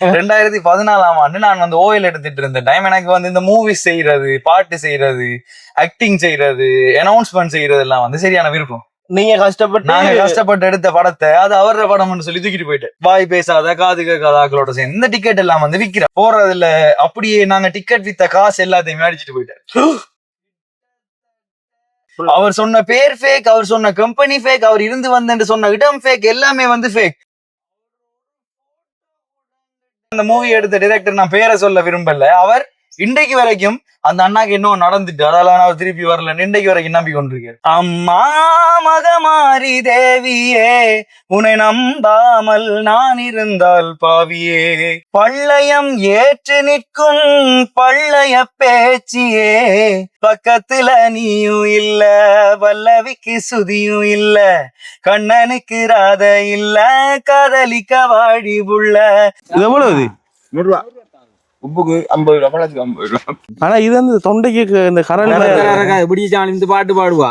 ரெண்டாயிரத்தி பதினாலாம் ஆண்டு நான் வந்து ஓயில் எடுத்துட்டு இருந்த டைம் எனக்கு வந்து இந்த மூவிஸ் செய்யறது பாட்டு செய்யறது ஆக்டிங் செய்யறது அனௌன்ஸ்மெண்ட் செய்யறது எல்லாம் வந்து சரியான விருப்பம். நீங்க கஷ்டப்பட்டு நாங்க கஷ்டப்பட்டு எடுத்த படத்தை அது அவர படம்னு சொல்லி தூக்கிட்டு போயிட்டு வாய் பேசாத காது கேட்காத ஆக்களோட சேர்ந்து இந்த டிக்கெட் எல்லாம் வந்து விக்கிற போறதுல அப்படியே நாங்க டிக்கெட் வித்த காசு எல்லாத்தையுமே அடிச்சிட்டு போயிட்டாரு அவர் சொன்ன பேர் ஃபேக் அவர் சொன்ன கம்பெனி ஃபேக் அவர் இருந்து வந்தேன்னு சொன்ன இடம் ஃபேக் எல்லாமே வந்து ஃபேக் அந்த மூவி எடுத்த டிரெக்டர் நான் பேரை சொல்ல விரும்பல. அவர் இன்றைக்கு வரைக்கும் அந்த அண்ணாக்கு இன்னும் நடந்துட்டு அதால அவர் திருப்பி வரல இன்றைக்கு வரைக்கும் நம்பி கொண்டிருக்காரு அம்மா மகமாரி தேவியே உன்னை நம்பாமல் நான் இருந்தால் பாவியே. பள்ளயம் ஏற்று நிற்கும் பள்ளைய பேச்சியே. பக்கத்துல நீயும் இல்ல வல்லவிக்கு சுதியும் இல்ல கண்ணனுக்கு ராத இல்ல காதலிக்க வாடி புள்ள இது எவ்வளவு நூறுரூவா உப்புக்கு ஐம்பது ரூபா பழத்துக்கு ஐம்பது ரூபா. ஆனா இது வந்து தொண்டைக்கு இந்த இப்படி இந்த பாட்டு பாடுவா?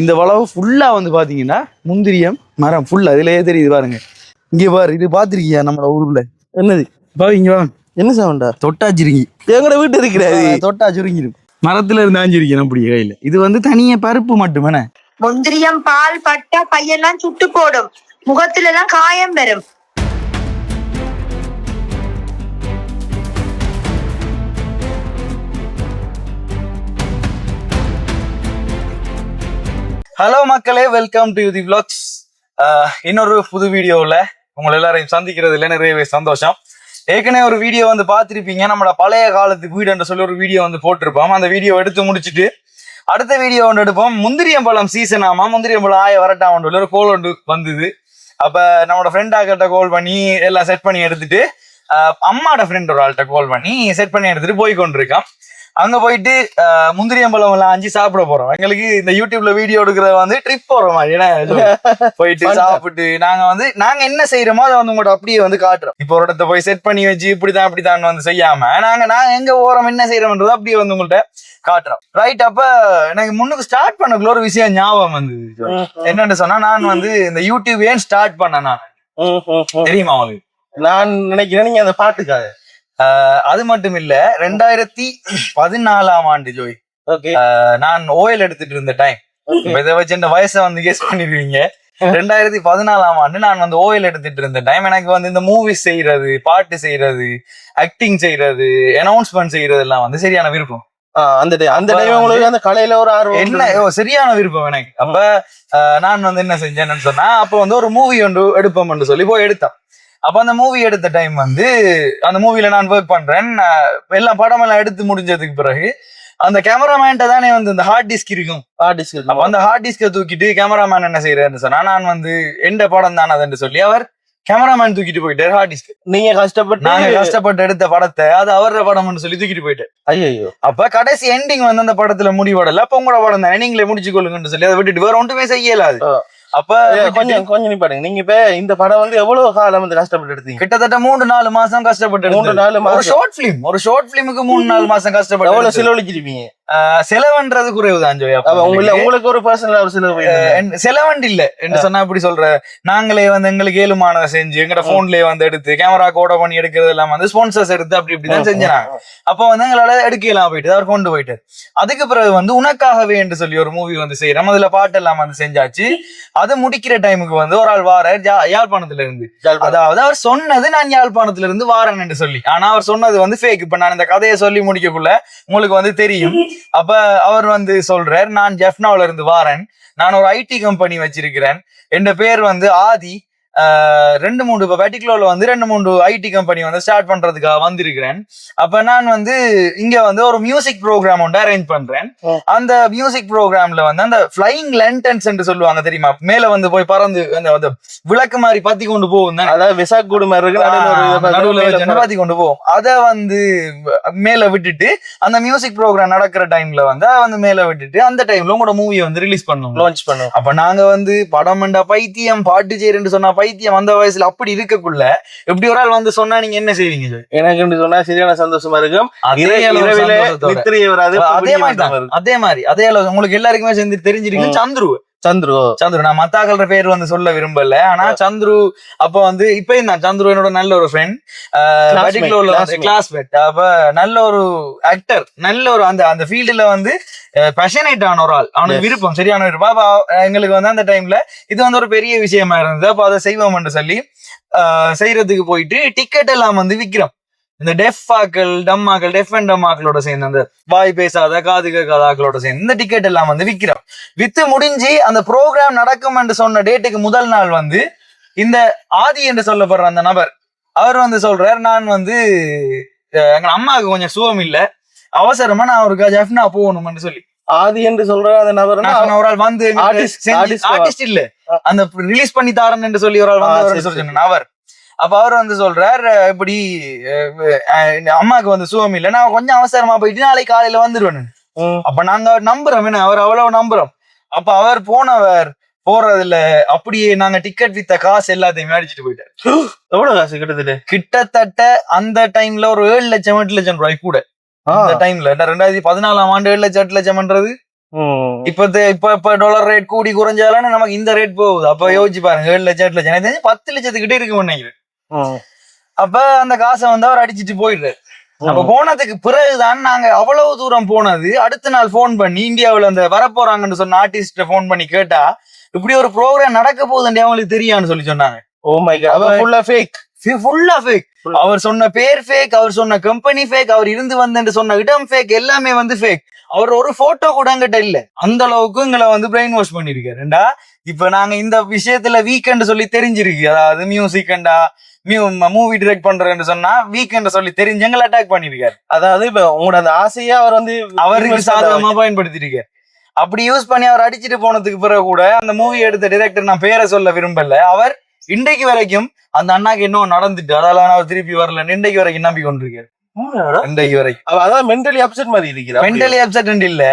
இந்த வளவு ஃபுல்லா வந்து பாத்தீங்கன்னா முந்திரியம் மரம் ஃபுல்லா இதுலயே தெரியுது பாருங்க. இங்க பாரு இது பாத்திருக்கியா நம்ம ஊர்ல? என்னது? பா இங்க வா. என்ன சவுண்டா தொட்டாச்சிருங்கி எங்கட வீட்டு இருக்கிறாது. தொட்டா சுருங்கிடும். மரத்துல இருந்து ஆஞ்சிருக்கேன் அப்படியே கையில. இது வந்து தனிய பருப்பு மட்டுமே முந்திரியம் பால் பட்டா கையெல்லாம் சுட்டு போடும். முகத்துல எல்லாம் காயம் வரும். ஹலோ மக்களே வெல்கம் டு தி விளாக்ஸ் இன்னொரு புது வீடியோவில் உங்களை எல்லாரையும் சந்திக்கிறதுல நிறையவே சந்தோஷம். ஏற்கனவே ஒரு வீடியோ வந்து பார்த்துருப்பீங்க. நம்மளோட பழைய காலத்து வீடுன்ற சொல்லி ஒரு வீடியோ வந்து போட்டிருப்போம். அந்த வீடியோ எடுத்து முடிச்சிட்டு அடுத்த வீடியோ ஒன்று எடுப்போம். முந்திரியம்பழம் சீசன் ஆமாம் முந்திரியம்பழம் ஆய வரட்டாம் ஒன்று ஒரு கோல் ஒன்று வந்தது. அப்போ நம்மளோட ஃப்ரெண்டாக்கிட்ட கோல் கால் பண்ணி எல்லாம் செட் பண்ணி எடுத்துட்டு அம்மாவோட ஃப்ரெண்ட் ஒரு ஆள்கிட்ட கால் பண்ணி செட் பண்ணி எடுத்துட்டு போய் கொண்டிருக்கான் அங்க போயிட்டு முந்திரியம்பழம் எல்லாம் அஞ்சு சாப்பிட போறோம். எங்களுக்கு இந்த யூடியூப்ல வீடியோ எடுக்கிறது வந்து ட்ரிப் போற மாதிரி ஏன்னா போயிட்டு சாப்பிட்டு நாங்க வந்து நாங்க என்ன செய்யறோமோ அதை வந்து உங்கள்ட்ட அப்படியே வந்து காட்டுறோம். இப்போ ஒரு இடத்த போய் செட் பண்ணி வச்சு இப்படிதான் இப்படிதான் வந்து செய்யாம நாங்க நாங்க எங்க ஓரம் என்ன செய்யறோம்ன்றதை அப்படியே வந்து உங்கள்ட்ட காட்டுறோம். ரைட் அப்ப எனக்கு முன்னுக்கு ஸ்டார்ட் பண்ணக்குள்ள ஒரு விஷயம் ஞாபகம் வந்தது என்னன்னு சொன்னா நான் வந்து இந்த யூடியூப் ஏன் ஸ்டார்ட் பண்ணேன் நான். தெரியுமா உங்களுக்கு? நான் நினைக்கிறேன் நீங்க அந்த பாட்டுக்காக அது மட்டும் இல்ல ரெண்டாயிரத்தி பதினாலாம் ஆண்டு ஜோய். நான் ஓயில் எடுத்துட்டு இருந்த டைம் இதை வச்சு இந்த வயசை வந்து கெஸ் பண்ணிருவீங்க ரெண்டாயிரத்தி பதினாலாம் ஆண்டு நான் வந்து ஓயில் எடுத்துட்டு இருந்த டைம் எனக்கு வந்து இந்த மூவிஸ் செய்யறது பாட்டு செய்யறது ஆக்டிங் செய்யறது அனௌன்ஸ்மெண்ட் செய்யறது எல்லாம் வந்து சரியான விருப்பம். அந்த அந்த டைம் உங்களுக்கு அந்த கலையில ஒரு ஆர்வம் என்ன? சரியான விருப்பம் எனக்கு. அப்ப நான் வந்து என்ன செஞ்சேன்னு சொன்னா அப்ப வந்து ஒரு மூவி ஒன்று எடுப்போம்னு சொல்லி போய் எடுத்தேன். அப்ப அந்த மூவி எடுத்த டைம் வந்து அந்த மூவில நான் ஒர்க் பண்றேன். எல்லா படம் எல்லாம் எடுத்து முடிஞ்சதுக்கு பிறகு அந்த கேமராமேன்ட்ட தானே வந்து இந்த ஹார்ட் டிஸ்க் இருக்கும். ஆர்டிஸ்ட் அப்ப அந்த ஹார்ட் டிஸ்கை தூக்கிட்டு கேமராமேன் என்ன செய்யறாருன்னு சொன்னா நான் வந்து எந்த படம் தானே அதுன்னு சொல்லி அவர் கேமராமேன் தூக்கிட்டு போயிட்டாரு ஹார்ட் டிஸ்க் நீங்க கஷ்டப்பட்டு நாங்க கஷ்டப்பட்டு எடுத்த படத்தை அது அவர படம்னு சொல்லி தூக்கிட்டு போயிட்டு ஐயோ அப்ப கடைசி எண்டிங் வந்து அந்த படத்துல முடிவடல. அப்ப உங்களோட படம் தானே நீங்களே முடிச்சு கொள்ளுங்கன்னு சொல்லி அதை விட்டுட்டு வேற ஒன்றுமே செய்யலாது. அப்ப கொஞ்சம் கொஞ்சம் நிப்பாடுங்க நீங்க இப்ப இந்த படம் வந்து எவ்வளவு காலம் வந்து கஷ்டப்பட்டு எடுத்தீங்க கிட்டத்தட்ட மூணு நாலு மாசம் கஷ்டப்பட்டு மூன்று எடுத்தது. நாலு ஒரு மாசம் ஷார்ட் பிலிம் ஒரு ஷார்ட் பிலிமுக்கு மூணு நாலு மாசம் கஷ்டப்பட்டு எவ்வளவு. செலவழிச்சிருப்பீங்க செலவுன்றது குறைவுதான் ஜோயா. அப்ப உங்களை உங்களுக்கு ஒரு பர்சனல் ஒரு செலவு செலவண்டு இல்ல. என்று சொன்னா இப்படி சொல்ற. நாங்களே வந்து எங்களுக்கு ஏழுமானதை செஞ்சு எங்கட போன்லயே வந்து எடுத்து கேமரா கோட பண்ணி எடுக்கிறது எல்லாம் வந்து ஸ்பான்சர்ஸ் எடுத்து அப்படி இப்படிதான் செஞ்சாங்க. அப்ப வந்து எங்களால எடுக்கலாம் போயிட்டு அவர் கொண்டு போயிட்டு. அதுக்கு பிறகு வந்து உனக்காகவே என்று சொல்லி ஒரு மூவி வந்து செய்யறோம் அதுல பாட்டு எல்லாம் வந்து செஞ்சாச்சு. அது முடிக்கிற டைமுக்கு வந்து ஒரு ஆள் வார யாழ்ப்பாணத்துல இருந்து. அதாவது அவர் சொன்னது நான் யாழ்ப்பாணத்துல இருந்து வாரேன் என்று சொல்லி. ஆனா அவர் சொன்னது வந்து ஃபேக் இப்ப நான் இந்த கதையை சொல்லி முடிக்கக்குள்ள உங்களுக்கு வந்து தெரியும். அப்ப அவர் வந்து சொல்றார் நான் ஜெஃப்னாவுல இருந்து வாரன். நான் ஒரு ஐடி கம்பெனி வச்சிருக்கிறேன். என் பேர் வந்து ஆதி ரெண்டு மூணு இப்போ பர்டிகுலர்ல வந்து ரெண்டு மூணு ஐடி கம்பெனி வந்து ஸ்டார்ட் பண்றதுக்காக வந்திருக்கிறேன். அப்ப நான் வந்து இங்க வந்து ஒரு மியூசிக் ப்ரோக்ராம் ஒன்று அரேஞ்ச் பண்றேன். ம். அந்த மியூசிக் ப்ரோக்ராம்ல வந்து அந்த ஃபிளைங் லென்டன்ஸ் என்று சொல்லுவாங்க தெரியுமா? மேல வந்து போய் பறந்து அந்த விளக்கு மாதிரி பத்தி கொண்டு போகும் தானே? அதாவது விசாக் கூடு மாதிரி இருக்கு நடுவுல பாத்தி கொண்டு போவோம் அத வந்து மேல விட்டுட்டு அந்த மியூசிக் ப்ரோக்ராம் நடக்கிற டைம்ல வந்து அத வந்து மேல விட்டுட்டு அந்த டைம்ல உங்களோட மூவியை வந்து ரிலீஸ் பண்ணுவோம் launch பண்ணுவோம் அப்ப நாங்க வந்து படம் பைத்தியம் பாட்டு செய்யறேன்னு சொன்னா பைத்தியம் அந்த வயசுல அப்படி இருக்கக்குள்ள எப்படி ஒரு ஆள் வந்து சொன்னா நீங்க என்ன செய்வீங்க? எனக்கு எப்படி சொன்னா சரியான சந்தோஷமா இருக்கும் அதே மாதிரி. அதே மாதிரி அதே அளவு உங்களுக்கு எல்லாருக்குமே சேர்ந்து தெரிஞ்சிருக்கு ம். சந்துரு. சந்துரு நான் மத்தாக்கள்ற பேர் வந்து சொல்ல விரும்பல. ஆனா சந்துரு அப்ப வந்து இப்ப நான் சந்துரு என்னோட நல்ல ஒரு ஃப்ரெண்ட் classmate. கிளாஸ்மேட் அப்ப நல்ல ஒரு ஆக்டர் நல்ல ஒரு அந்த அந்த ஃபீல்டுல வந்து பேஷனேட் ஆன ஒரு ஆள். அவனுக்கு. விருப்பம் சரியான விருப்பம். அப்ப எங்களுக்கு வந்து அந்த டைம்ல இது வந்து ஒரு பெரிய விஷயமா இருந்தது. அப்ப அதை செய்வோம்னு சொல்லி செய்யறதுக்கு போயிட்டு டிக்கெட் எல்லாம் வந்து விக்கிறோம். இந்த டெஃப் ஆக்கள் டம் ஆக்கள் டெஃப் அண்ட் டம் ஆக்களோட சேர்ந்து அந்த வாய் பேசாத காது கேட்காத ஆக்களோட சேர்ந்து இந்த டிக்கெட் எல்லாம் வந்து விக்கிறோம் வித்து முடிஞ்சு அந்த ப்ரோக்ராம் நடக்கும் என்று சொன்ன டேட்டுக்கு முதல் நாள் வந்து இந்த ஆதி என்று சொல்லப்படுற அந்த நபர் அவர் வந்து சொல்றார் நான் வந்து எங்க அம்மாவுக்கு கொஞ்சம் சுகம் இல்ல. அவசரமா நான் ஒரு ஜெஃப்னா போகணும்னு சொல்லி. ஆதி என்று சொல்ற அந்த நபர் ஒரு ஆள் வந்து? ஆர்டிஸ்ட் இல்ல. அந்த ரிலீஸ் பண்ணி தாரன் என்று சொல்லி ஒரு ஆள் வந்து அவர். அப்ப அவர் வந்து சொல்றார் இப்படி அம்மாவுக்கு வந்து சுகம் இல்ல நான் கொஞ்சம் அவசரமா போயிட்டு நாளைக்கு காலையில வந்துருவேன் அப்ப நாங்க நம்புறோம் என்ன அவர் அவ்வளவு நம்புறோம். அப்ப அவர் போனவர் போறதுல அப்படியே நாங்க டிக்கெட் வித்த காசு எல்லாத்தையும் அடிச்சிட்டு போயிட்டாரு. எவ்வளவு காசு கிட்டத்தட்ட? கிட்டத்தட்ட அந்த டைம்ல ஒரு ஏழு லட்சம் எட்டு லட்சம் ரூபாய் கூட. அந்த டைம்ல ரெண்டாயிரத்தி பதினாலாம் ஆண்டு ஏழு லட்சம் எட்டு லட்சம்ன்றது. இப்ப இப்ப இப்ப டாலர் ரேட் கூடி குறைஞ்சாலும் நமக்கு இந்த ரேட் போகுது. அப்ப யோசிச்சு பாருங்க ஏழு லட்சம் எட்டு லட்சம். எனக்கு தெரிஞ்சு பத்து லட்சத்துக்கிட்டே இருக்கு நினைக்கிறேன். அப்ப அந்த காசை வந்து அவர் அடிச்சிட்டு போயிடுறாரு. அப்ப போனதுக்கு பிறகுதான் நாங்க அவ்வளவு தூரம் போனது. அடுத்த நாள் ஃபோன் பண்ணி இந்தியாவுல அந்த வரப்போறாங்கன்னு சொன்ன ஆர்டிஸ்ட ஃபோன் பண்ணி கேட்டா இப்படி ஒரு ப்ரோக்ராம் நடக்க போகுதுன்னு அவங்களுக்கு தெரியான்னு சொல்லி சொன்னாங்க. ஓ மை காட் ஃபுல்லா ஃபேக் ஃபுல்லா ஃபேக் அவர் சொன்ன பேர் ஃபேக் அவர் சொன்ன கம்பெனி ஃபேக் அவர் இருந்து வந்தேன்னு சொன்ன இடம் ஃபேக் எல்லாமே வந்து ஃபேக் அவர் ஒரு போட்டோ கூட எங்கிட்ட இல்ல. அந்த அளவுக்கு எங்களை வந்து பிரெயின் வாஷ் பண்ணிருக்காருண்டா இப்ப நாங்க இந்த விஷயத்துல வீக்கெண்ட் சொல்லி தெரிஞ்சிருக்கு. அதாவது மியூசிக்கண்டா மியூ மூவி டிரெக்ட் பண்றேன்னு சொன்னா வீக்கெண்ட் சொல்லி தெரிஞ்சு எங்களை அட்டாக் பண்ணிருக்காரு. அதாவது இப்ப உங்களோட அந்த ஆசையை அவர் வந்து அவருக்கு சாதகமா பயன்படுத்திருக்காரு. அப்படி யூஸ் பண்ணி அவர் அடிச்சிட்டு போனதுக்கு பிறகு கூட அந்த மூவி எடுத்த டிரெக்டர் நான் பேரை சொல்ல விரும்பல. அவர் இன்றைக்கு வரைக்கும் அந்த அண்ணாக்கு இன்னும் நடந்துட்டு அதால அவர் திருப்பி வரல இன்றைக்கு வரைக்கும் நம்பி கொண்டிருக்காரு இன்றைக்கு அவ அதான் மென்டலி அப்செட் மாதிரி இருக்கிறார் மென்டலி அப்செட் இல்ல.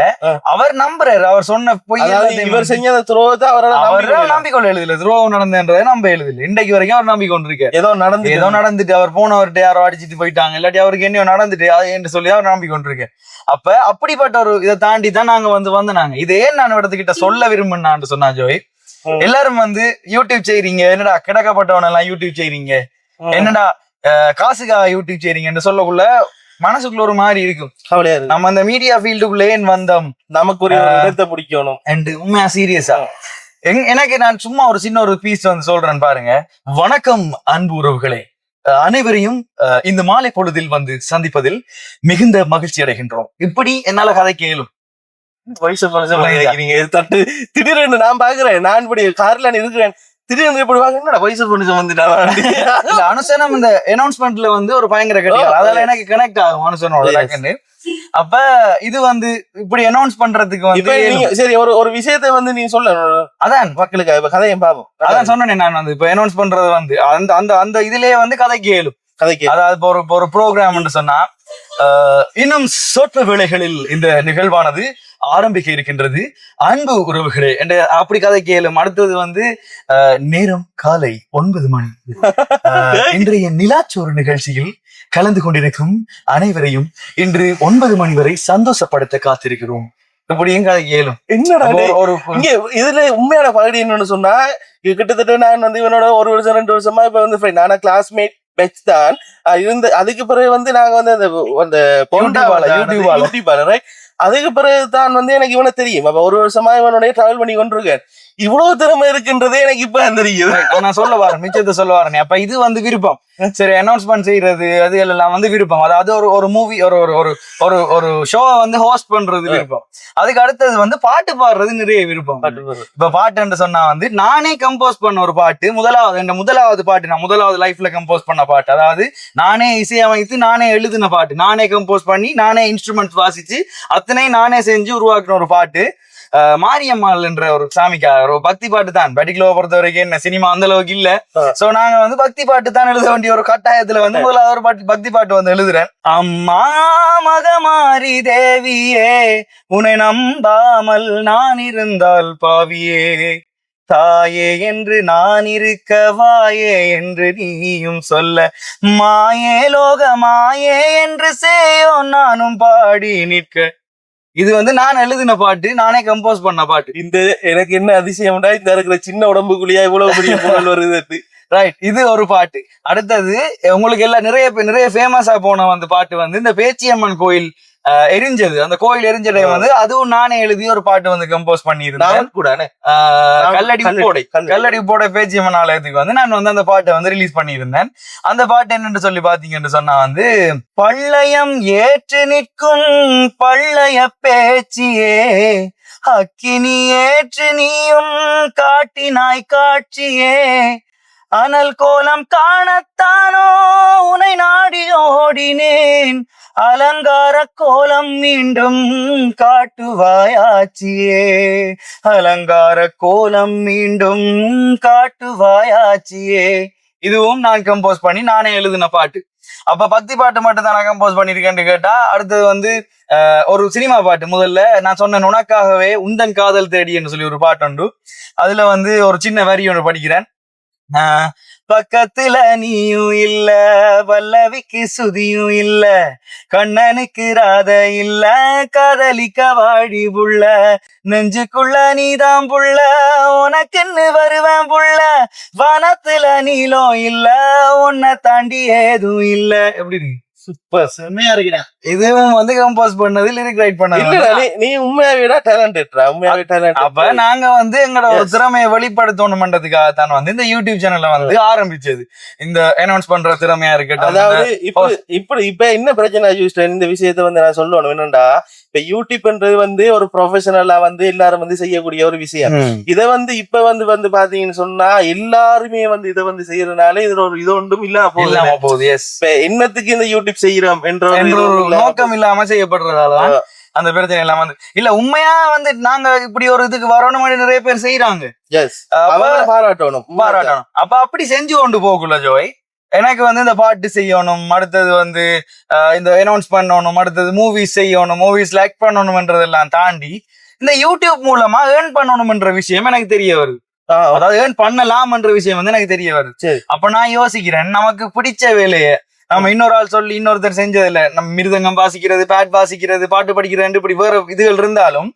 அவர் நம்புறாரு. அவர் சொன்ன பொய் இவர் செஞ்ச துரோகத்தை அவரால். நம்பிக்கொள்ள எழுதல. துரோகம் நடந்தன்றதை நம்ப எழுதல. இன்றைக்கு வரைக்கும் அவர் நம்பி கொண்டிருக்காரு ஏதோ நடந்து ஏதோ நடந்துட்டு அவர் போனவர்கிட்ட யாரோ அடிச்சிட்டு போயிட்டாங்க. இல்லாட்டி அவருக்கு என்ன நடந்துட்டு என்று சொல்லி அவர் நம்பி கொண்டிருக்காரு அப்ப அப்படிப்பட்ட ஒரு இதை தாண்டி தான் நாங்க வந்து வந்து நாங்க இதே நான் இடத்துக்கிட்ட சொல்ல விரும்பினான்னு சொன்னா ஜோய். எல்லாரும் வந்து யூடியூப் செய்றீங்க. என்னடா கிடக்கப்பட்டவன எல்லாம் யூடியூப் செய்றீங்க. என்னடா காசுக்காக யூடியூப் செய்றீங்கன்னு சொல்லக்குள்ள மனசுக்குள்ள ஒரு மாதிரி இருக்கும். கவலையா நம்ம அந்த மீடியா ஃபீல்டுக்குள்ளே வந்தோம்? நமக்கு ஒரு இடத்தை பிடிக்கணும். அண்ட் உண்மையா சீரியஸா எனக்கு நான் சும்மா ஒரு சின்ன ஒரு பீஸ் வந்து சொல்றேன் பாருங்க. வணக்கம் அன்பு உறவுகளே. அனைவரையும் இந்த மாலை பொழுதில் வந்து சந்திப்பதில் மிகுந்த மகிழ்ச்சி அடைகின்றோம். இப்படி என்னால கதை கேளும். வயசு இது தட்டு திடீர்னு நான் பாக்குறேன் நான் இப்படி கார்ல இருக்கிறேன். திடீர்னு இப்படி வாங்க என்னடா வயசு பொண்ணு இந்த அனுசனம் இந்த அனௌன்ஸ்மெண்ட்ல வந்து ஒரு பயங்கர கட்டியார் Oh, அதால yes. எனக்கு கனெக்ட் ஆகும் அனுசனோட அப்ப இது வந்து இப்படி அனௌன்ஸ் பண்றதுக்கு வந்து சரி ஒரு ஒரு விஷயத்தை வந்து நீ சொல்ல அதான். மக்களுக்கு இப்ப கதையை பாப்போம் அதான் சொன்னேனே நான் வந்து இப்ப அனௌன்ஸ் பண்றது வந்து அந்த அந்த அந்த இதுலயே வந்து கதை கேளும். கதைக்கு. அதாவது இப்ப ஒரு ஒரு ப்ரோக்ராம் சொன்னா இன்னும் சொற்ப வேளைகளில் இந்த நிகழ்வானது ஆரம்பிக்க இருக்கின்றது அன்பு உறவுகளே. என்ற அப்படி கதை கேளும். அடுத்தது வந்து நேரம் காலை ஒன்பது மணி. இன்றைய நிலாச்சோறு நிகழ்ச்சியில் கலந்து கொண்டிருக்கும் அனைவரையும் இன்று ஒன்பது மணி வரை சந்தோஷப்படுத்த காத்திருக்கிறோம். இப்படியும் கதை கேளும். என்னடா? ஒரு இங்க இதுல உண்மையான பகுதி என்னன்னு சொன்னா கிட்டத்தட்ட நான் வந்து இவனோட ஒரு வருஷம் ரெண்டு வருஷமா இப்ப வந்து. நானா கிளாஸ்மேட் பெச் தான் இருந்து அதுக்கு பிறகு வந்து நாங்க வந்து அந்த அந்த யூடியூபால, யூடியூபால. யூடியூபால ரைட் அதுக்கு பிறகு தான் வந்து எனக்கு இவனை தெரியும். அப்ப ஒரு வருஷமா இவனுடைய டிராவல் பண்ணி கொண்டிருக்கேன். இவ்வளவு திறமை இருக்குன்றதே எனக்கு இப்ப தெரியும் நான் சொல்ல வரேன் மிச்சத்தை சொல்ல வரேன். அப்ப இது வந்து விருப்பம். சரி அனௌன்ஸ்மெண்ட் செய்யறது அது எல்லாம் வந்து விருப்பம். அதாவது ஒரு ஒரு மூவி ஒரு ஒரு ஒரு ஒரு ஒரு ஷோவை வந்து ஹோஸ்ட் பண்றது விருப்பம். அதுக்கு அடுத்தது வந்து பாட்டு பாடுறது நிறைய விருப்பம். இப்ப பாட்டுன்னு சொன்னா வந்து நானே கம்போஸ் பண்ண ஒரு பாட்டு முதலாவது இந்த முதலாவது பாட்டு நான் முதலாவது லைஃப்ல கம்போஸ் பண்ண பாட்டு. அதாவது நானே இசையமைத்து நானே எழுதின பாட்டு. நானே கம்போஸ் பண்ணி நானே இன்ஸ்ட்ருமெண்ட் வாசிச்சு அத்தனை நானே செஞ்சு உருவாக்குன ஒரு பாட்டு. மாரியம்மாள் என்ற ஒரு சாமிக்கா ஒரு பக்தி பாட்டு தான். பட்டிக்குலோ பொறுத்த வரைக்கும் என்ன சினிமா அந்த அளவுக்கு இல்ல. சோ நாங்க வந்து பக்தி பாட்டு தான் எழுத வேண்டிய ஒரு கட்டாயத்துல வந்து ஒரு பாட்டு பக்தி பாட்டு வந்து எழுதுறேன். அம்மா மகமாரி தேவியே உன்னை நம்பாமல் நான் இருந்தால் பாவியே. தாயே என்று நான் இருக்க வாயே என்று நீயும் சொல்ல. மாயே லோக மாயே என்று சேயோ நானும் பாடி நிற்க. இது வந்து நான் எழுதின பாட்டு நானே கம்போஸ் பண்ண பாட்டு. இந்த எனக்கு என்ன அதிசயம்டா இந்த இருக்கிற சின்ன உடம்புக்குள்ளேயா இவ்வளவு பெரிய புகழ் வருது ரைட் இது ஒரு பாட்டு. அடுத்தது உங்களுக்கு எல்லாம் நிறைய பேர் நிறைய ஃபேமஸா போன வந்து பாட்டு வந்து இந்த பேச்சியம்மன் கோயில் எரிஞ்சது. அந்த கோயில் எரிஞ்ச டைம் வந்து அதுவும் நானே எழுதி ஒரு பாட்டு வந்து கம்போஸ் பண்ணியிருந்தேன். கூட கல்லடி உப்போடை கல்லடி. உப்போடை பேச்சியம்மன் ஆலயத்துக்கு வந்து நான் வந்து அந்த பாட்டை வந்து ரிலீஸ் பண்ணியிருந்தேன். அந்த பாட்டு என்னன்னு சொல்லி பாத்தீங்கன்னு சொன்னா வந்து பள்ளயம் ஏற்று நிற்கும் பள்ளைய பேச்சியே அக்கினி ஏற்று நீயும் காட்டினாய் காட்சியே அனல் கோலம் காணத்தானோ? உனை நாடி ஓடினேன். அலங்கார கோலம் மீண்டும் காட்டுவாயாச்சியே. அலங்கார கோலம் மீண்டும் காட்டுவாயாச்சியே. இதுவும் நான் கம்போஸ் பண்ணி நானே எழுதின பாட்டு. அப்ப பக்தி பாட்டு மட்டும் தான் நான் கம்போஸ் பண்ணிருக்கேன்னு கேட்டா அடுத்தது வந்து ஒரு சினிமா பாட்டு முதல்ல. நான் சொன்ன உனக்காகவே உந்தன் காதல் தேடி என்று சொல்லி ஒரு பாட்டு உண்டு. அதுல வந்து ஒரு சின்ன வரி ஒன்று படிக்கிறேன். ஆஹ், பக்கத்துல நீயும் இல்ல வல்லவிக்கு சுதியும் இல்ல கண்ணனுக்கு ராத இல்ல காதலிக்க வாழி புள்ள நெஞ்சுக்குள்ள நீதான் புள்ள உனக்குன்னு வருவேன் புள்ள வானத்துல நீளம் இல்ல உன்னை தாண்டி ஏதும் இல்ல. எப்படி இருக்கு? சூப்பர் செம்மையா இருக்கிறேன் இதுவும் வந்து கம்போஸ் பண்ணது லிரிக் ரைட் பண்ணது. நீ நீ உண்மையாவேடா டேலண்டட்ரா உண்மையாவே அப்ப டேலண்ட் நாங்க வந்து எங்களோட. திறமையை வெளிப்படுத்தணும்ன்றதுக்காக தான் வந்து இந்த யூடியூப் சேனல்ல வந்து ஆரம்பிச்சது. இந்த அனௌன்ஸ் பண்ற திறமையா இருக்கட்டும் அதாவது இப்ப இப்ப இப்ப என்ன பிரச்சனை யூஸ்டன் இந்த விஷயத்த வந்து நான் சொல்லணும் என்னன்னா இப்ப யூடியூப்ன்றது வந்து ஒரு ப்ரொஃபஷனலா வந்து எல்லாரும் வந்து செய்யக்கூடிய ஒரு விஷயம். இத வந்து இப்ப வந்து வந்து பாத்தீங்கன்னு சொன்னா எல்லாருமே வந்து இத வந்து செய்யறதுனால இதுல ஒரு இது ஒன்றும் இல்லாம போகுது. என்னத்துக்கு இந்த யூடியூப் செய்யறோம் என்ற நோக்கம் இல்லாம செய்யப்படுறதால அந்த பிரச்சனை இல்லாம வந்து இல்ல உண்மையா வந்து நாங்க இப்படி ஒரு இதுக்கு வரணும் நிறைய பேர் செய்யறாங்க பாராட்டணும். பாராட்டணும். அப்ப அப்படி செஞ்சு கொண்டு போகல ஜோய். எனக்கு வந்து இந்த பாட்டு செய்யணும் அடுத்தது வந்து இந்த அனௌன்ஸ் பண்ணணும் அடுத்தது மூவிஸ் செய்யணும் மூவிஸ் லைக் பண்ணணும்ன்றதெல்லாம் தாண்டி இந்த யூடியூப் மூலமா ஏர்ன் பண்ணணும்ன்ற விஷயம் எனக்கு தெரிய வருது. அதாவது ஏர்ன் பண்ணலாம்ன்ற விஷயம் வந்து எனக்கு தெரிய வருது. அப்ப நான் யோசிக்கிறேன் நமக்கு பிடிச்ச வேலையை நம்ம இன்னொரு ஆள் சொல்லி இன்னொருத்தர் செஞ்சதில்ல. நம்ம மிருதங்கம் வாசிக்கிறது பேட் வாசிக்கிறது பாட்டு படிக்கிறது இப்படி வேற இதுகள் இருந்தாலும்.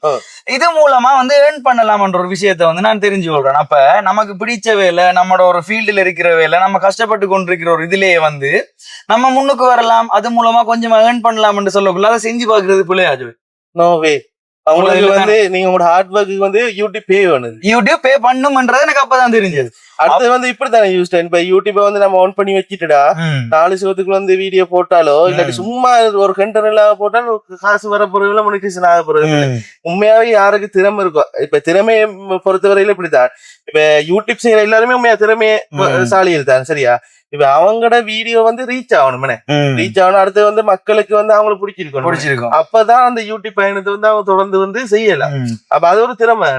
இது மூலமா வந்து ஏர்ன் பண்ணலாம்ன்ற ஒரு விஷயத்த வந்து நான் தெரிஞ்சு கொள்றேன். அப்ப நமக்கு பிடிச்ச வேலை நம்மளோட ஒரு ஃபீல்டுல இருக்கிற வேலை நம்ம கஷ்டப்பட்டு கொண்டிருக்கிற ஒரு இதுலயே வந்து நம்ம முன்னுக்கு வரலாம். அது மூலமா கொஞ்சமா ஏர்ன் பண்ணலாம்னு சொல்லக்குள்ள அதை செஞ்சு பாக்குறது பிள்ளையாஜு நோ வே அவங்களுக்கு வந்து நீங்க உங்களோட ஹார்ட் ஒர்க்கு வந்து யூடியூப் பே பண்ணுது யூடியூப் பே பண்ணும்ன்றது எனக்கு அப்பதான் தெரிஞ்சது. அடுத்து வந்து இப்படித்தானே யூஸ் இப்ப யூடியூப் வந்து நம்ம ஆன் பண்ணி வச்சுட்டுடா. நாலு சிவத்துக்குள்ள வந்து வீடியோ போட்டாலோ இல்லாட்டி. சும்மா ஒரு கண்டென்ட் இல்லாம போட்டாலும் காசு வர பொருள் மொனிடேஷன் ஆக போறது. உண்மையாவே யாருக்கு திறமை இருக்கும் இப்ப திறமையை பொறுத்தவரையில இப்படித்தான் இப்ப யூடியூப் செய்யற எல்லாருமே உண்மையா திறமைய. சாலியில் தான் சரியா இப்ப அவங்களோட வீடியோ வந்து ரீச் ஆகணும். ரீச் ஆகணும் அடுத்து வந்து மக்களுக்கு வந்து அவங்களுக்கு பிடிச்சிருக்கணும் பிடிச்சிருக்கும் அப்பதான் அந்த யூடியூப் பயணத்தை வந்து அவங்க தொடர்ந்து வந்து செய்யலாம். அப்ப அது ஒரு திறமை.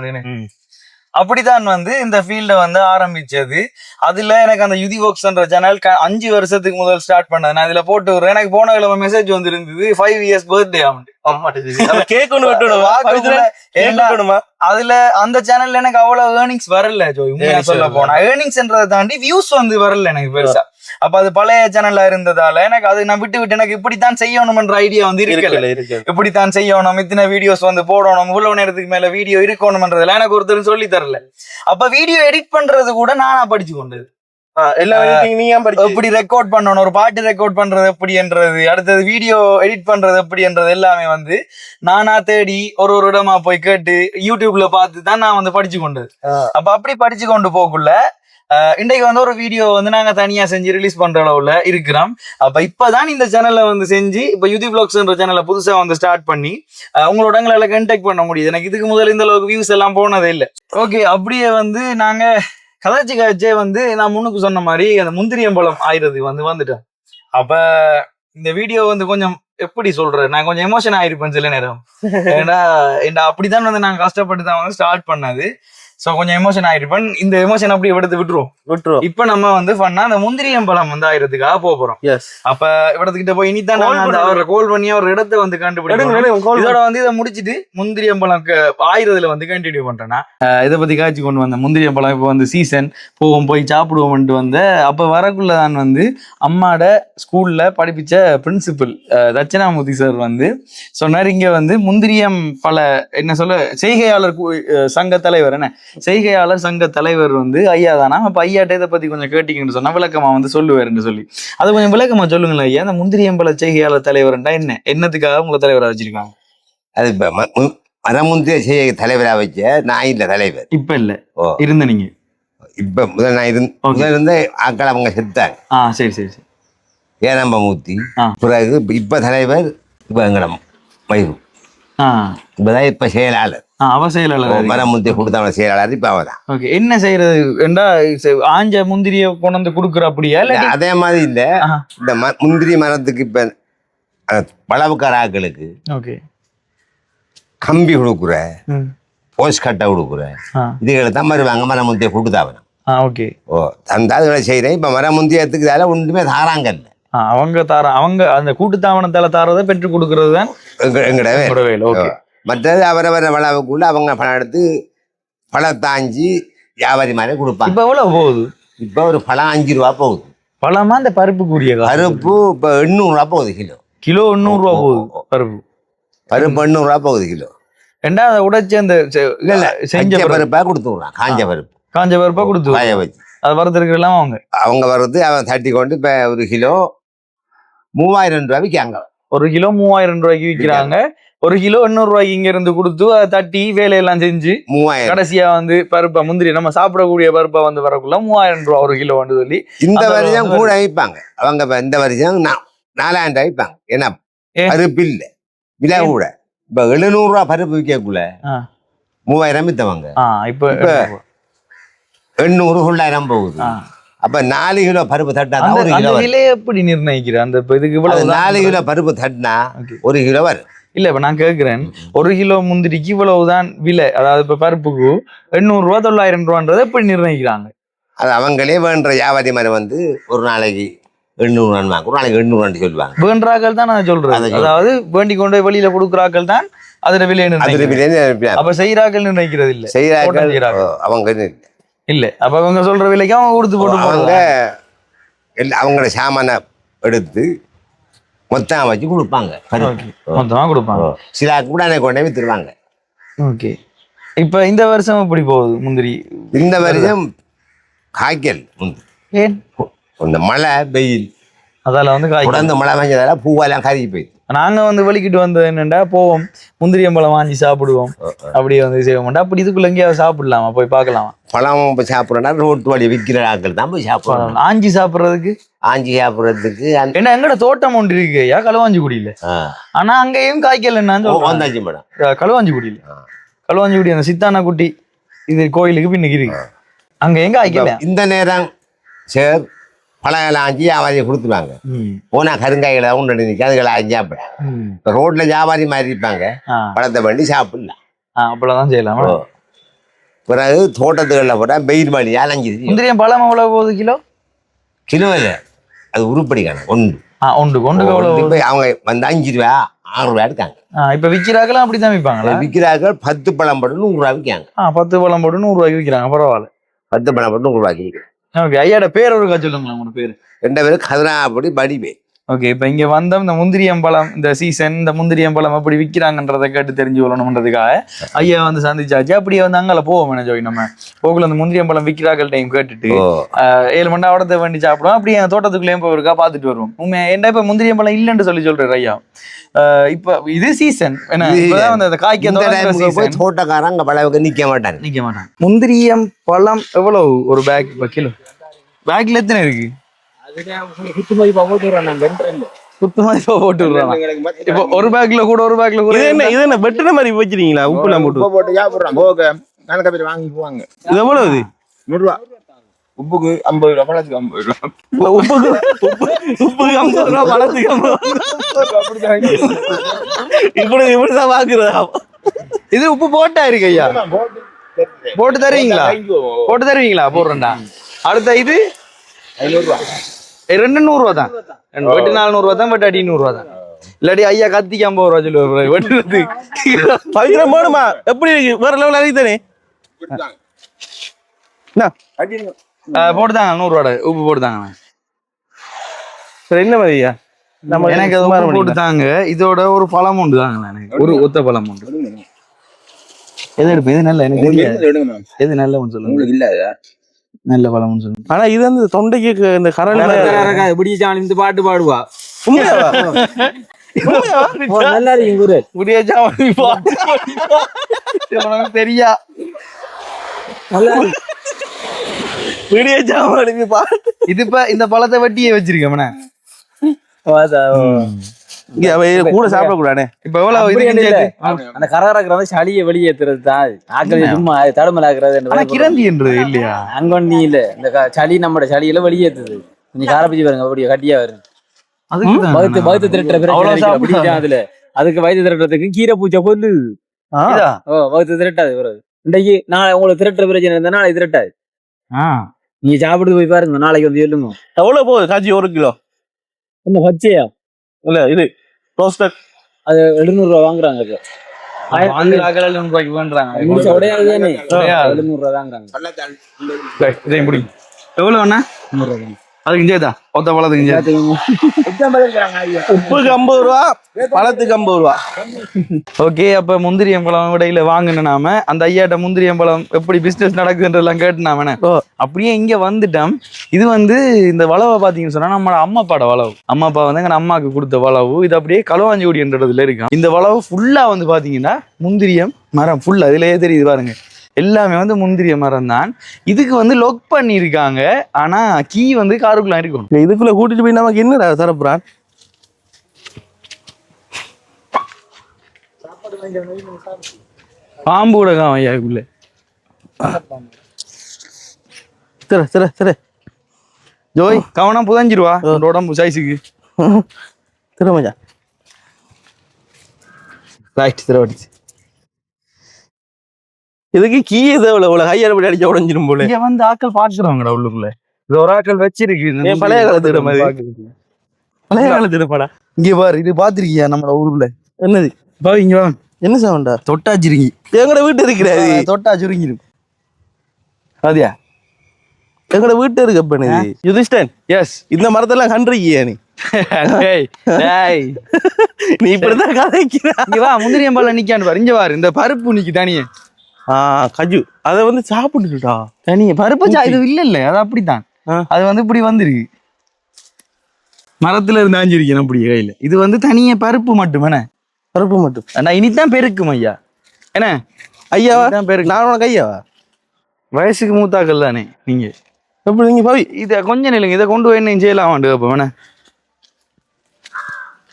அப்படித்தான் வந்து இந்த ஃபீல்ட வந்து ஆரம்பிச்சது. அதுல எனக்கு அந்த யுதி ஒர்க்ஸ்ன்ற சேனல் அஞ்சு வருஷத்துக்கு முதல் ஸ்டார்ட் பண்ணது. நான் இதுல போட்டு விடுறேன். எனக்கு போன கிழமை மெசேஜ் வந்திருந்தது. ஃபைவ் இயர்ஸ் பர்த்டே ஆகுது ஆமா, அப்ப கேக் ஒண்ணு வெட்டணுமா? வாக்குக்குள்ள கேக் எல்லா- வெட்டணுமா? அதுல அந்த சேனல்ல எனக்கு அவ்வளவு ஏர்னிங்ஸ் வரல ஜோய். சொல்ல. போனா. ஏர்னிங்ஸ்ன்றதை தாண்டி வியூஸ் வந்து வரல எனக்கு பெருசா. அப்ப அது பழைய சேனல்ல இருந்ததால எனக்கு அது நான் விட்டு விட்டு எனக்கு இப்படித்தான் செய்யணும்ன்ற ஐடியா வந்து இருக்கல. இப்படித்தான் செய்யணும் இத்தனை வீடியோஸ் வந்து போடணும் இவ்வளவு நேரத்துக்கு மேல வீடியோ இருக்கணும்ன்றதெல்லாம் எனக்கு ஒருத்தர் சொல்லி தரல அப்ப வீடியோ எடிட் பண்றது கூட நானா படிச்சு கொண்டது? எப்படி ரெக்கார்ட் பண்ணணும் ஒரு பாட்டு ரெக்கார்ட் பண்றது எப்படின்றது அடுத்தது வீடியோ எடிட் பண்றது எப்படின்றது எல்லாமே வந்து நானா தேடி ஒரு ஒரு இடமா போய் கேட்டு யூடியூப்ல பார்த்து தான் நான் வந்து படிச்சு கொண்டது. அப்ப அப்படி படிச்சு கொண்டு போக்குள்ள இன்றைக்கு வந்து ஒரு வீடியோ வந்து நாங்க தனியா செஞ்சு ரிலீஸ் பண்ற அளவுல இருக்கிறோம். அப்ப இப்பதான் இந்த சேனல்ல வந்து செஞ்சு இப்ப யூதி பிளாக்ஸ்ன்ற சேனலை புதுசா வந்து ஸ்டார்ட் பண்ணி உங்களோட எங்களால கண்டெக்ட் பண்ண முடியுது. எனக்கு இதுக்கு முதல்ல இந்த அளவுக்கு வியூஸ் எல்லாம் போனதே இல்லை. ஓகே அப்படியே வந்து நாங்க கதாச்சி காய்ச்சே வந்து நான் முன்னுக்கு சொன்ன மாதிரி அந்த முந்திரியம்பழம் ஆயிரது வந்து வந்துட்டேன். அப்ப இந்த வீடியோ வந்து கொஞ்சம் எப்படி சொல்றேன் நான் கொஞ்சம் எமோஷன் ஆயிருப்பேன் சில நேரம். ஏன்னா ஏன்னா அப்படிதான் வந்து நாங்க கஷ்டப்பட்டு தான் வந்து ஸ்டார்ட் பண்ணது. சோ கொஞ்சம் எமோஷன் ஆயிருப்பேன் இந்த எமோஷன் அப்படி எடுத்து விட்டுருவோம் விட்டுரும். இப்ப நம்ம வந்து பண்ணா அந்த முந்திரியம்பழம் வந்து ஆயிரத்துக்காக போக போறோம். எஸ் அப்ப இவடத்துக்கிட்ட போய் இனிதான் அந்த அவரை கோல் பண்ணி அவர் இடத்த வந்து கண்டுபிடிக்கணும். இதோட வந்து இதை முடிச்சிட்டு முந்திரியம்பழம் க- ஆயிரத்துல வந்து கண்டினியூ பண்றேன்னா. இதை பத்தி காய்ச்சி கொண்டு வந்த முந்திரியம்பழம் இப்போ வந்து சீசன் போவோம் போய் சாப்பிடுவோம்ட்டு வந்த அப்ப வரக்குள்ள தான் வந்து அம்மாட ஸ்கூல்ல படிப்பிச்ச பிரின்சிபல் தட்சிணாமூர்த்தி சார் வந்து சொன்னார் இங்க வந்து முந்திரியம் பல என்ன சொல்ல செய்கையாளர் சங்க தலைவர் என்ன? செய்கையாளர் சங்க தலைவர் வந்து ஐயா தானா. அப்ப ஐயாட்ட இதை பத்தி கொஞ்சம் கேட்டீங்கன்னு சொன்னா விளக்கமா வந்து சொல்லுவாருன்னு சொல்லி. அது கொஞ்சம் விளக்கமா சொல்லுங்களேன் ஐயா. அந்த முந்திரியம்பல செய்கையாளர் தலைவர்ன்றா என்ன? என்னத்துக்காக உங்களை தலைவரா வச்சிருக்காங்க? அது இப்ப ம- மு- மரமுந்திய செய்ய தலைவரா வச்ச நான் இல்ல தலைவர். இப்ப இல்ல. ஓ. இருந்த நீங்க. இப்ப முதல் நான் இருந்த. முதல் இருந்த ஆக்கள் அவங்க செத்தாங்க. ஆ சரி சரி சரி. ஏனம்ப மூர்த்தி ஆ. பிறகு இப்ப- தலைவர் இப்ப எங்கடம்? மயிறு இப்பதான் இப்ப செயலாளர். அவ செயலாளர் மரமுந்திய கொடுத்தவன செயலாளர் இப்ப அவதான் ஓகே என்ன செய்யறது என்றா ஆஞ்ச முந்திரிய கொண்டு வந்து கொடுக்குற அப்படியா? இல்ல அதே மாதிரி இல்ல. இந்த முந்திரி மரத்துக்கு இப்ப அஹ், பழவுக்கார ஆக்களுக்கு ஓகே. கம்பி கொடுக்குற போஸ்ட் கட்டை கொடுக்குற இதுகளை தான் வருவாங்க மரமுந்திய கொடுத்தாவணும் ஆ ஓகே. ஓ அந்த அதுகளை செய்கிறேன் இப்ப மரமுந்தியத்துக்கு இதால ஒன்றுமே தாராங்கல்ல அவங்க தார அவங்க அந்த கூட்டுத்தாவணத்தால தாரதை பெற்று கொடுக்கறது தான் எங்க எங்கடவே உடவேல் ஓகே. மற்றது அவரவர வளவுக்குள்ள அவங்க பணம் எடுத்து பழத்தாஞ்சி வியாபாரி மாதிரி கொடுப்பாங்க. இப்ப எவ்வளவு போகுது? இப்போ ஒரு பழம் அஞ்சு ரூபா போகுது. பழமா இந்த பருப்புக்குரிய காசு? பருப்பு இப்போ எண்ணூறுரூவா போகுது கிலோ. கிலோ எண்ணூறு ரூபா போகுது பருப்பு. பருப்பு எண்ணூறுரூவா போகுது கிலோ. ரெண்டாவது உடைச்சு அந்த செஞ்ச செஞ்ச பருப்பு. பருப்பா கொடுத்து விடுறான் காஞ்ச பருப்பு. காஞ்ச பருப்பா கொடுத்து காய வச்சு. அது வரதுக்கு அவங்க. அவங்க வர்றது அவன் தட்டி கொண்டு இப்போ ஒரு கிலோ மூவாயிரம் ரூபா விற்காங்க ஒரு கிலோ மூவாயிரம் ரூபாய்க்கு விற்கிறாங்க ஒரு கிலோ எண்ணூறு ரூபாய்க்கு இங்க இருந்து கொடுத்து தட்டி வேலையெல்லாம் செஞ்சு மூவாயிரம். கடைசியா வந்து பருப்பை முந்திரி நம்ம சாப்பிடக்கூடிய பருப்பை வந்து வரக்குள்ள மூவாயிரம் ரூபா ஒரு கிலோ வந்து சொல்லி இந்த வருஷம் கூட வைப்பாங்க அவங்க இந்த வருஷம் நாலாயிரம் ரூபாய் வைப்பாங்க ஏன்னா ஏன்? பருப்பு இல்லை. விலை கூட. இப்போ எழுநூறுரூவா பருப்பு விற்கக்குள்ள. மூவாயிரம் வித்தவங்க. இப்ப எண்ணூறு தொள்ளாயிரம் போகுது. அப்ப நாலு கிலோ பருப்பு தட்டா தான் அந்த ஒரு கிலோ எப்படி நிர்ணயிக்கிற அந்த இதுக்கு நாலு கிலோ பருப்பு தட்டினா. ஒரு கிலோ வரும். இல்ல இப்ப நான் கேக்குறேன். ஒரு கிலோ முந்திரிக்கு இவ்வளவுதான் விலை. அதாவது இப்ப பருப்புக்கு எண்ணூறு ரூபா தொள்ளாயிரம் ரூபான்றதை எப்படி நிர்ணயிக்கிறாங்க. அது அவங்களே வேண்ட வியாபாரி மாதிரி வந்து ஒரு நாளைக்கு எண்ணூறு வாங்க ஒரு நாளைக்கு எண்ணூறு சொல்லுவாங்க. வேண்டாக்கள் தான் நான் சொல்றேன். அதாவது வேண்டி கொண்டு வெளியில கொடுக்குறாக்கள் தான் அதுல விலையை அது நிர்ணயிக்கிறது பிள்ளைங்க நினைப்பாங்க. அப்ப செய்யறாக்கள் நிர்ணயிக்கிறது இல்ல. ஓ, அவங்க இல்ல. அப்ப அவங்க சொல்ற விலைக்கு அவங்க கொடுத்து போட்டு அவங்க அவங்களோட சாமானை எடுத்து மொத்தம் வச்சு கொடுப்பாங்க. பருப்பு. ஓ. மொத்தமா கொடுப்பாங்க. சில கூட எனக்கு கொண்டே வித்துருவாங்க. ஓகே. இப்ப இந்த வருஷம் எப்படி போகுது முந்திரி? இந்த வருஷம் காய்க்கல். ஏன்? இந்த மழை வெயில். அதால வந்து காய் தொடர்ந்து மழை பெஞ்சதால பூவெல்லாம் கருகி போயிடுது. நாங்க வந்து வலிக்கிட்டு வந்தது என்னண்டா போவோம். முந்திரியம்பழம் வாங்கி சாப்பிடுவோம். அப்படியே வந்து செய்ய மாட்டோம் அப்படி இதுக்குள்ள எங்கேயாவது சாப்பிடலாமா? போய் பார்க்கலாமா? பழம் போய் சாப்பிட்றோன்னா ரோட்டு வழி விற்கிற ஆட்கள் தான் போய் சாப்பிடணும். ஆஞ்சி சாப்பிடுறதுக்கு? ஆஞ்சி சாப்பிட்றதுக்கு என்ன எங்கட தோட்டம் ஒன்று இருக்கு ஐயா களுவாஞ்சி குடியில ஆ. ஆனா அங்கேயும் காய்க்கல் வந்தாச்சு மேடம். களுவாஞ்சி குடியில களுவாஞ்சி குடி அந்த சித்தானா குட்டி இது கோயிலுக்கு பின்னுக்கு இருக்கு. அங்க எங்க காய்க்கல? இந்த நேரம் சேர் பழங்கெல்லாம் ஆஞ்சி வியாபாரியை கொடுத்துருவாங்க. போனா கருங்காய்களை ஒன்று நிற்க அதுகளை ஆஞ்சி சாப்பிட ம். இப்போ ரோட்ல வியாபாரி மாதிரி இருப்பாங்க. பழத்தை பண்ணி சாப்பிடலாம். அப்படிதான் செய்யலாம். பிறகு தோட்டத்துகளில் போட்டால் வெயில் மணி அலைஞ்சி முந்திரியம் பழம் எவ்வளவு போகுது கிலோ? கிலோ இல்லை அது உருப்படி கணக்கு ஒன்று. ஆ ஒன்று. கொண்டு இப்ப அவங்க வந்து அஞ்சு ரூபா ஆறு ரூபா எடுக்காங்க. இப்ப விக்கிறாங்களும் அப்படித்தான் விற்பாங்களா? விற்கிறார்கள் பத்து பழம் போட்டு நூறு ரூபா விற்காங்க ஆ பத்து பழம் போட்டு நூறு ரூபாய்க்கு விற்கிறாங்க பரவாயில்ல. பத்து பழம் போட்டு நூறு ரூபாய்க்கு விற்கிறாங்க. ஓகே ஐயாட பேர் ஒரு சொல்லுங்களா உங்க பேர். ரெண்டு பேரும் கதிராப்படி படிவே ஓகே இப்போ இங்க வந்தோம் இந்த முந்திரியம்பழம் இந்த சீசன் இந்த முந்திரியம்பழம் எப்படி விற்கிறாங்கன்றதை கேட்டு தெரிஞ்சு கொள்ளணுன்றதுக்காக ஐயா வந்து சந்திச்சாச்சு. அப்படியே வந்து அங்கால போவோம் என்ன நம்ம. போக்குல அந்த முந்திரியம்பழம் விற்கிறார்கள் டைம் கேட்டுட்டு ஏழு மணி நேரத்தை வேண்டி சாப்பிடுவோம். அப்படியே அந்த தோட்டத்துக்குள்ளேயும் போய் இருக்கா பார்த்துட்டு வருவோம். உண்மை என்ன இப்போ முந்திரியம்பழம் இல்லைன்னு சொல்லி சொல்றாரு ஐயா. ஆஹ், இப்போ இது சீசன் என்ன அந்த காய்க்க போய் season. தோட்டக்காரன் அங்க பழவுக்கு நிக்க மாட்டாங்க. நிக்க மாட்டாங்க. முந்திரியம் பழம் எவ்வளவு? ஒரு பேக் கிலோ பேக்ல எத்தனை இருக்கு? போட்டு விடுறாங்க இப்போ ஒரு பேக்ல கூட ஒரு பேக்ல கூட இது என்ன இது என்ன வெட்டின மாதிரி வச்சிருக்கீங்களா? உப்புலாம் போட்டு. போட்டு சாப்பிடுறான். போக கணக்க பேர் வாங்கி போவாங்க. இது எவ்வளவு இது? நூறு ரூபா உப்புக்கு ஐம்பது ரூபா பழத்துக்கு ஐம்பது ரூபா. உப்புக்கு உப்பு உப்புக்கு ஐம்பது ரூபா பழத்துக்கு ஐம்பது ரூபா. இப்படி இப்படிதான் வாங்குறதா இது உப்பு போட்டா இருக்கு ஐயா. போட்டு தருவீங்களா? போட்டு தருவீங்களா? போடுறேன்டா. அடுத்த இது? ஐநூறுரூவா. ரெண்டு நூறு ரூபா தான். ரெண்டு வெட்டு நாலு நூறு ரூபா தான் வெட்டு அடி நூறு ரூபா தான். இல்லாட்டி ஐயா கத்திக்கு ஐம்பது ரூபா சொல்லுவாரு வெட்டுறது. போடுமா? எப்படி வேற லெவல் அறிவு தானே போட்டுதாங்க நூறு ரூபா உப்பு போட்டுதாங்க. சரி என்ன மாதிரியா நம்ம எனக்கு அது பண்ணிக்கலாம். போட்டுதாங்க. இதோட ஒரு பழம் உண்டு தாங்க எனக்கு. ஒரு ஒத்த பழம் உண்டு. எது எடுப்பு எது நல்ல எனக்கு எது நல்ல ஒன்று சொல்லுங்க. உங்களுக்கு இல்ல நல்ல பழம்னு சொல்லுங்க ஆனா இது வந்து தொண்டைக்கு இந்த எப்படி ஜான் இந்த பாட்டு பாடுவா? நல்லா இருக்கு. உனக்கு தெரியா விடிய இது இப்ப இந்த பழத்தை வெட்டியே வச்சிருக்கேன் கூட சாப்பிடக்கூடாதே. இப்ப எவ்வளவு? அந்த கரகரக்கிறது சளியை வெளியேற்றுறது தான் ஆக்கள் சும்மா தடுமலாக்குறது ஆனா கிரந்தின்றது இல்லையா? அங்கொன்னி இல்ல. இந்த சளி நம்மட சளியில வெளியேற்றுது கொஞ்சம் காரப்பிச்சு பாருங்க அப்படியே கட்டியா வரும் அதுக்கு வகுத்து வகுத்து திரட்டுற அதுல. அதுக்கு வயிற்று திரட்டுறதுக்கு கீரை பூச்சை கொல்லு? ஓ வகுத்து திரட்டாது வரும் இன்றைக்கு நாளை உங்களுக்கு திரட்டுற பிரச்சனை இருந்தா நாளை திரட்டாது. நீங்க சாப்பிட்டு போய் பாருங்க நாளைக்கு வந்து சொல்லுங்க எவ்வளவு போகுது? காட்சி ஒரு கிலோ. என்ன வச்சியா இல்ல இது ரோஸ்டட் அது எழுநூறு ரூபா வாங்குறாங்க ஆட்கள் எழுநூறு ரூபா வாங்குறாங்க. இதையும் பிடி. எவ்வளவு அண்ணா? நூறு ரூபா தான். ஒத்த பழத்துக்கு இஞ்சே. உப்புக்கு ஐம்பது ரூபா பழத்துக்கு ஐம்பது ரூபா. ஓகே அப்ப முந்திரியம்பழம் விடையில வாங்கின நாம அந்த ஐயாட்ட முந்திரியம்பழம் எப்படி பிசினஸ் நடக்குதுன்றதெல்லாம் கேட்டுனாம ஓ. அப்படியே இங்க வந்துட்டோம். இது வந்து இந்த வளவை பாத்தீங்கன்னு சொன்னா நம்ம அம்மா அப்பாட வளவு. அம்மா அப்பா வந்து எங்க அம்மாக்கு கொடுத்த வளவு. இது அப்படியே களுவாஞ்சிகுடின்றதுல இருக்கு. இந்த வளவு ஃபுல்லா வந்து பாத்தீங்கன்னா முந்திரியம் மரம் ஃபுல்லா இதுலயே தெரியுது பாருங்க. எல்லாமே வந்து முந்திரிய மரம் தான் இதுக்கு வந்து லொக் பண்ணியிருக்காங்க. ஆனா கீ வந்து காருக்குள்ள இருக்கணும். இல்ல, இதுக்குள்ள கூட்டிட்டு போய் நமக்கு என்னடா தரப்புறான்? பாம்பு உலகம் ஐயாக்குள்ள சரி சரி சரி ஜோய் கவனம் புதஞ்சிருவா. உடம்பு சைஸுக்கு. மச்சான். ரைட் திரவடிச்சு இதுக்கு கீ இது இவ்வளவு கையால போய் அடிச்சா உடஞ்சிரும் போல. இங்க வந்து ஆட்கள் பாக்குறவங்கடா உள்ளுக்குள்ள. இது ஒரு ஆட்கள் வச்சிருக்கு பழைய காலத்து இடம் அது? பாக்குறதுக்கு. பழைய காலத்து இருப்பாடா இங்க பாரு இது பாத்திருக்கியா நம்ம ஊருக்குள்ள? என்னது? பா இங்க வா. என்ன சவுண்டா? தொட்டா சுருங்கி எங்கட வீட்டு இருக்கிறாரு தொட்டா சுருங்கிடும் அதியா எங்கட வீட்டு இருக்கு அப்ப இது யுதிஷ்டன் எஸ் இந்த மரத்தெல்லாம் கண்டிருக்கியா நீ? நீ இப்படிதான் கதைக்கிறா. முந்திரியம்பால நிக்கான்னு பாரு. இங்க பாரு இந்த பருப்பு நிக்கி தனியே. கஜு. அத வந்து சாப்பிட்டுட்டா தனியே பருப்பு சா இது இல்ல இல்ல அது அப்படித்தான். அது வந்து இப்படி வந்திருக்கு. மரத்துல இருந்து ஆஞ்சிருக்கேன் அப்படி கையில. இது வந்து தனியே பருப்பு மட்டுமே பருப்பு மட்டும். நான் இனித்தான் பெருக்கும் ஐயா. என்ன? ஐயாவா இதான் பெருக்கு நான் உனக்கு ஐயாவா? வயசுக்கு மூத்தாக்கள் தானே நீங்க. எப்படி நீங்க பவி இத கொஞ்சம் நில்லுங்க இதை கொண்டு போய் என்ன செய்யலாம் வேண்டு அப்ப வேணா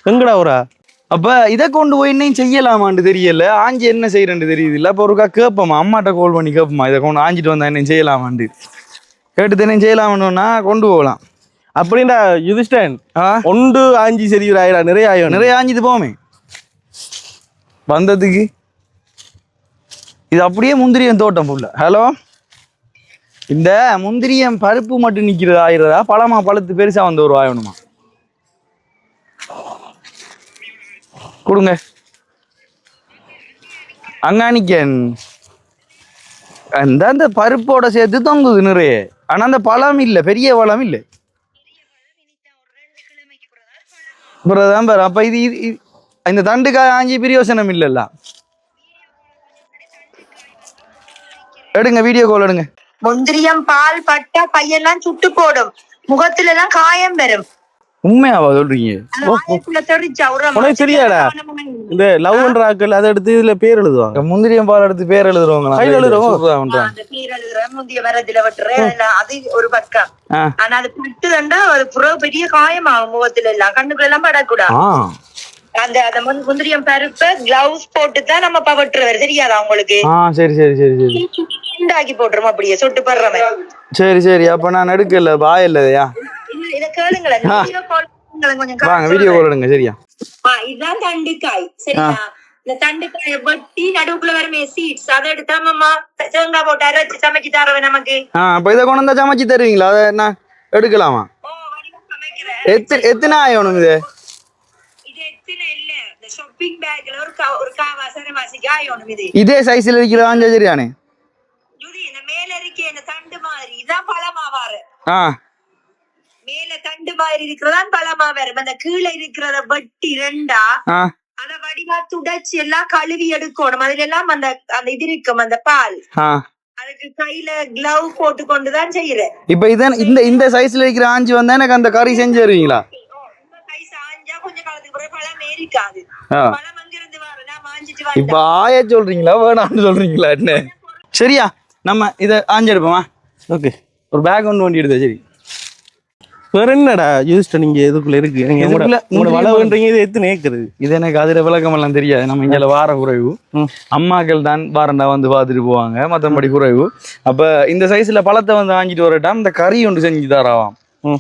எங்கடா ஊரா? அப்ப இதை கொண்டு போய் என்ன செய்யலாமான்னு தெரியல. ஆஞ்சி என்ன செய்யறேன்னு தெரியுது இல்ல அப்ப ஒருக்கா கேட்போமா? அம்மாட்ட கால் பண்ணி கேட்போமா? இதை கொண்டு ஆஞ்சிட்டு வந்தா என்ன செய்யலாமான்னு கேட்டு என்ன செய்யலாம்னா கொண்டு போகலாம். அப்படின்டா யுதிஷ்டன் ஒன்று ஆஞ்சி சரி ஆயிடா. நிறைய ஆயிடும் நிறைய ஆஞ்சிட்டு போமே வந்ததுக்கு? இது அப்படியே முந்திரியம் தோட்டம் ஃபுல்லா ஹலோ? இந்த முந்திரியம் பருப்பு மட்டும் நிக்கிறது ஆயிரதா? பழமா பழுத்து பெருசா வந்து ஒரு ஆயணுமா கொடுங்க. அங்காணிக்கன். அந்த அந்த பருப்போட சேர்த்து தொங்குது நிறைய ஆனா அந்த பழம் இல்ல பெரிய பழம் இல்ல. அப்புறம் பாரு அப்ப இது இது- இந்த தண்டுக்காய் ஆஞ்சி பிரியோசனம் இல்லல்ல. எடுங்க வீடியோ கால் எடுங்க. முந்திரியம் பால் பட்டா பையெல்லாம் சுட்டு போடும். முகத்துல எல்லாம் காயம் வரும். உண்மையாவா சொல்றீங்க உனக்கு தெரியாதா? இந்த லவ் பண்றாக்கள் அதை எடுத்து இதுல பேர் எழுதுவாங்க முந்திரியம் பால் எடுத்து பேர் எழுதுறவங்களா கையில எழுதுறோம். சூப்பரா பண்றாங்க. அந்த பேர் எழுதுற முந்திய மரத்துல வெட்டுற எல்லாம் அது ஒரு பக்கம். ஆனா அது பிட்டுதண்டா ஒரு புற பெரிய காயமாகும் முகத்துல எல்லாம் கண்ணுக்குள்ள எல்லாம் படக்கூடாது ஆ அந்த அந்த முந்~ முந்திரியம் பருப்ப கிளவுஸ் போட்டு தான் நம்ம பவட்டுறவர் தெரியாதா உங்களுக்கு ஆ சரி சரி சரி சரி உண்டாக்கி போட்டுரும் அப்படியே சொட்டு படுறவன் சரி சரி அப்ப நான் எடுக்கல பாய் இல்லையா இல்ல, இத கேளுங்களேன். வீடியோ கால் கொஞ்சம் வாங்க வீடியோ. கால் எடுங்க சரியா? இதுதான் தண்டுக்காய் சரியா? இந்த தண்டுக்காய வெட்டி நடுவுக்குள்ள வருமே சீட்ஸ் அதை எடுத்தா மாமா தேங்காய் போட்டு அரைச்சு சமைச்சு தரவ நமக்கு. ஆ அப்ப இதை கொண்டு வந்தா சமைச்சு தருவீங்களா? அதை நான் எடுக்கலாமா? எத்தனை எத்தனை ஆகணும் இது? இது எத்தனை இல்ல? இந்த ஷாப்பிங் பேக்ல ஒரு கா ஒரு காவா சரவாசி காயோணும் இது. இதே சைஸ்ல இருக்கிற ஆஞ்சா சரியானே மேல இருக்கே இந்த தண்டு மாதிரி இதான் பழமா வாரு ஆ. மேல தண்டு மாதிரி இருக்கிறதான் பழமா வரும். அந்த கீழே இருக்கிறத வெட்டி ரெண்டா அத வடிவா துடைச்சு எல்லாம் கழுவி எடுக்கணும். அதுல எல்லாம் அந்த அந்த இது இருக்கும் அந்த பால். ஆ. அதுக்கு கையில கிளவ் போட்டு கொண்டுதான் செய்யறேன். இப்ப இதன் இந்த இந்த சைஸ்ல இருக்கிற ஆஞ்சி வந்தா எனக்கு அந்த கறி செஞ்சு தருவீங்களா? இந்த கை சாஞ்சா கொஞ்ச காலத்துக்கு பிறகு பழம் ஏறிக்காது. ஆ. பழம் அங்கிருந்து வர நான் மாஞ்சிட்டு இப்ப ஆய சொல்றீங்களா? வேணாம்னு சொல்றீங்களா என்ன? சரியா நம்ம இதை ஆஞ்செடுப்போமா ஓகே ஒரு பேக் ஒன்று வண்டி எடுத்தா சரி. வேற என்னடா யூஸ் நீங்க இதுக்குள்ள இருக்கு? நீங்க உங்களோட வளவுன்றீங்க இது எத்தனை ஏக்கர்? இது எனக்கு அதில் விளக்கம் எல்லாம் தெரியாது. நம்ம இங்கே வார குறைவு. அம்மாக்கள் தான் வாரண்டா வந்து பார்த்துட்டு போவாங்க. மற்றபடி குறைவு. அப்ப இந்த சைஸ்ல பழத்தை வந்து ஆஞ்சிட்டு வர டைம் இந்த கறி ஒன்று செஞ்சு தராவாம்.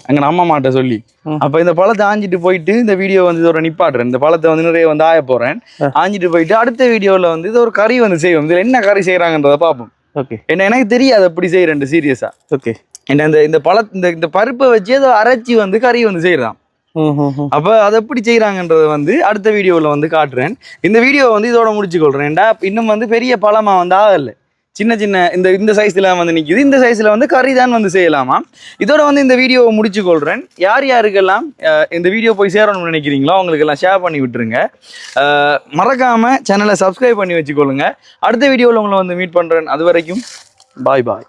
அங்க அம்மா மாட்ட சொல்லி. அப்ப இந்த பழத்தை ஆஞ்சிட்டு போயிட்டு இந்த வீடியோ வந்து இதோட நிப்பாட்டுறேன். இந்த பழத்தை வந்து நிறைய வந்து ஆய போறேன். ஆஞ்சிட்டு போயிட்டு அடுத்த வீடியோல வந்து இது ஒரு கறி வந்து செய்வோம். இதுல என்ன கறி செய்யறாங்கன்றத பார்ப்போம். ஓகே. என்ன எனக்கு தெரியாது அப்படி செய்யறேன் சீரியஸா ஓகே. என்ன இந்த இந்த பழ இந்த இந்த பருப்பை வச்சு அதை அரைச்சி வந்து கறி வந்து செய்யறான் அப்ப அதை எப்படி செய்யறாங்கன்றத வந்து அடுத்த வீடியோவில் வந்து காட்டுறேன். இந்த வீடியோ வந்து இதோட முடிச்சுக்கொள்றேன். ஏன்டா இன்னும் வந்து பெரிய பழமா வந்து ஆகல. சின்ன சின்ன இந்த இந்த சைஸ்ல வந்து நிக்குது. இந்த சைஸ்ல வந்து கறி தான் வந்து செய்யலாமா? இதோட வந்து இந்த வீடியோவை முடிச்சுக்கொள்றேன். யார் யாருக்கெல்லாம் இந்த வீடியோ போய் சேரணும்னு நினைக்கிறீங்களோ அவங்களுக்கெல்லாம் ஷேர் பண்ணி விட்டுருங்க. மறக்காம சேனலை சப்ஸ்கிரைப் பண்ணி வச்சுக்கொள்ளுங்க. அடுத்த வீடியோவில் உங்களை வந்து மீட் பண்றேன். அது வரைக்கும் பாய் பாய்